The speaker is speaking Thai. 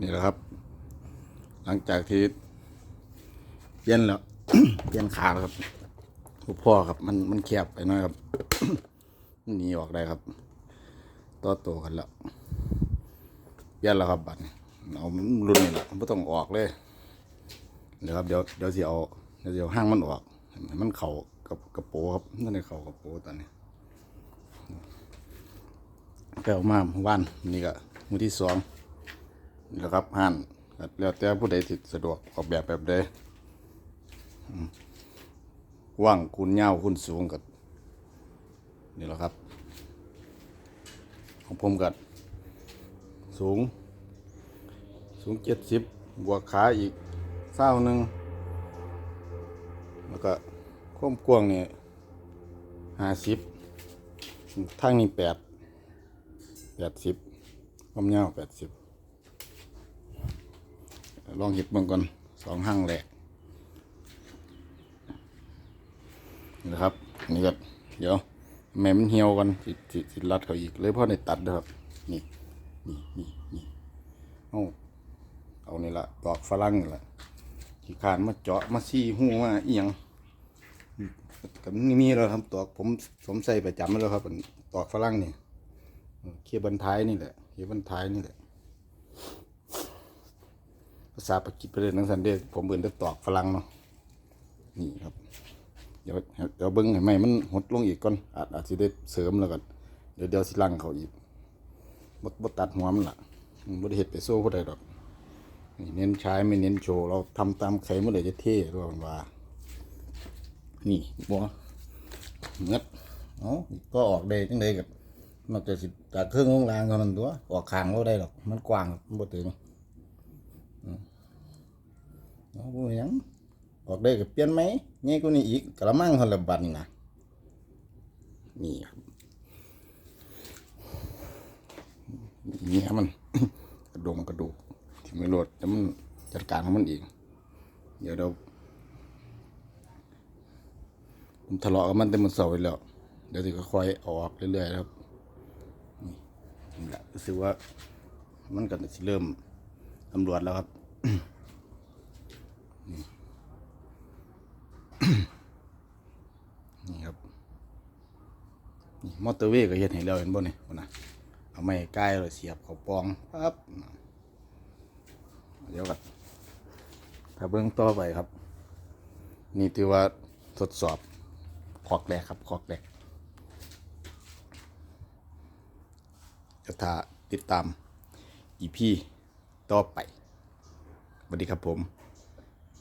นี่แหละครับ หลังจากที่เปลี่ยนแล้วเปลี่ยนขาแล้วครับผู้พ่อครับมันมันแคบไปหน่อยครับนหนีออกได้ครับต่อโตกันแล้วเปลี่ยนแล้วครับบัดนี้เอารุ่นนี่แหละไม่ต้องออกเลยเดี๋ยวครับเดี๋ยวเดี๋ยวสิเอาเดี๋ยวสิเอาห้างมันออกมันเข่ากับกระโปรงครับนั่นในเข่ากระโปรงตอนนี้ไปเอามาเมื่อวันนี่ก็มือที่สอง นี่แหละครับห่านแล้วแต่ผู้ใดที่สะดวกออกแบบแบบใดว่างคุณยาคุณสูงกับนี่แหละครับ ของผมกัสูง สูงเจ็ดสิบบวกขาอีกเศร้าหนึ่งแล้วก็ความกวางเนี่ยห้าสิบทางนี้แปดแปดสิบความยาวแปดสิบ ลองหยิบมันก่อนสองห้างแหลกนะครับนี่ก็เดี๋ยวแม่มันเหี่ยวกันสิสิสิรัดเขาอีกเลยเพราะในตัดเด้อครับ นี่นี่นี่นี่เอาเอานี่ละตอกฝรั่งนี่ละขี้ขานมาเจาะมาซี่หูมาเอียงกับนี่มีแล้วครับตอกผมสมใส่ประจำแล้วครับตอกฝรั่งนี่เคียบันท้ายนี่แหละเคียบันท้ายนี่แหละ ภาษาปากีสถานนังสันเดชผมเอื่นจะตอกฝรั่งเนาะนี่ครับ เดี๋ยวเดี๋ยวเบิ้งให้ไหมมันหดลงอีกก่อนอาจอาจจะได้เสริมแล้วกันเดี๋ยวเดี๋ยวสิลังเขาอีกบดบดตัดหัวมันละบดเห็ดไปโซ่ผู้ใดดอกนี่เน้นใช้ไม่เน้นโชว์เราทำตามใครเมื่อไหร่จะเท่ด้วยมันว่า นี่บัวเง็ดเอ้าก็ออกได้จังไดกับนอกจากสิจากเครื่องของรางเท่านั้นตัวออกคางก็ได้หรอก มันกว้างมันบ่ถึง เอาบ่หยังออกได้ก็เปลี่ยนไหมง่ายกว่านี้อีกกระมังคนละบันนะนี่ครับนี่ครับมันกระดงกระดูกที่ไม่รดแล้วมันจัดการของมันเองเดี๋ยวเราผมทะเลาะกับมันแต่มันเสาร์ไปแล้ว เดี๋ยวสิก็ค่อยออกเรื่อยๆครับนี่นี่แหละรู้สึกว่ามันก็สิเริ่ม ตำรวจแล้วครับนี่ครับมอเตอร์เวย์ก็เฮ็ดให้แล้วเห็นบ่เนี่ยนะเอาไม้ใกล้เลยเสียบเขาปองปั๊บเดี๋ยวกันถ้าเบื้องต่อไปครับ นี่ถือว่าทดสอบขอกแรกครับขอกแรกจะถ้าติดตามอีพี ต่อไปสวัสดีครับผม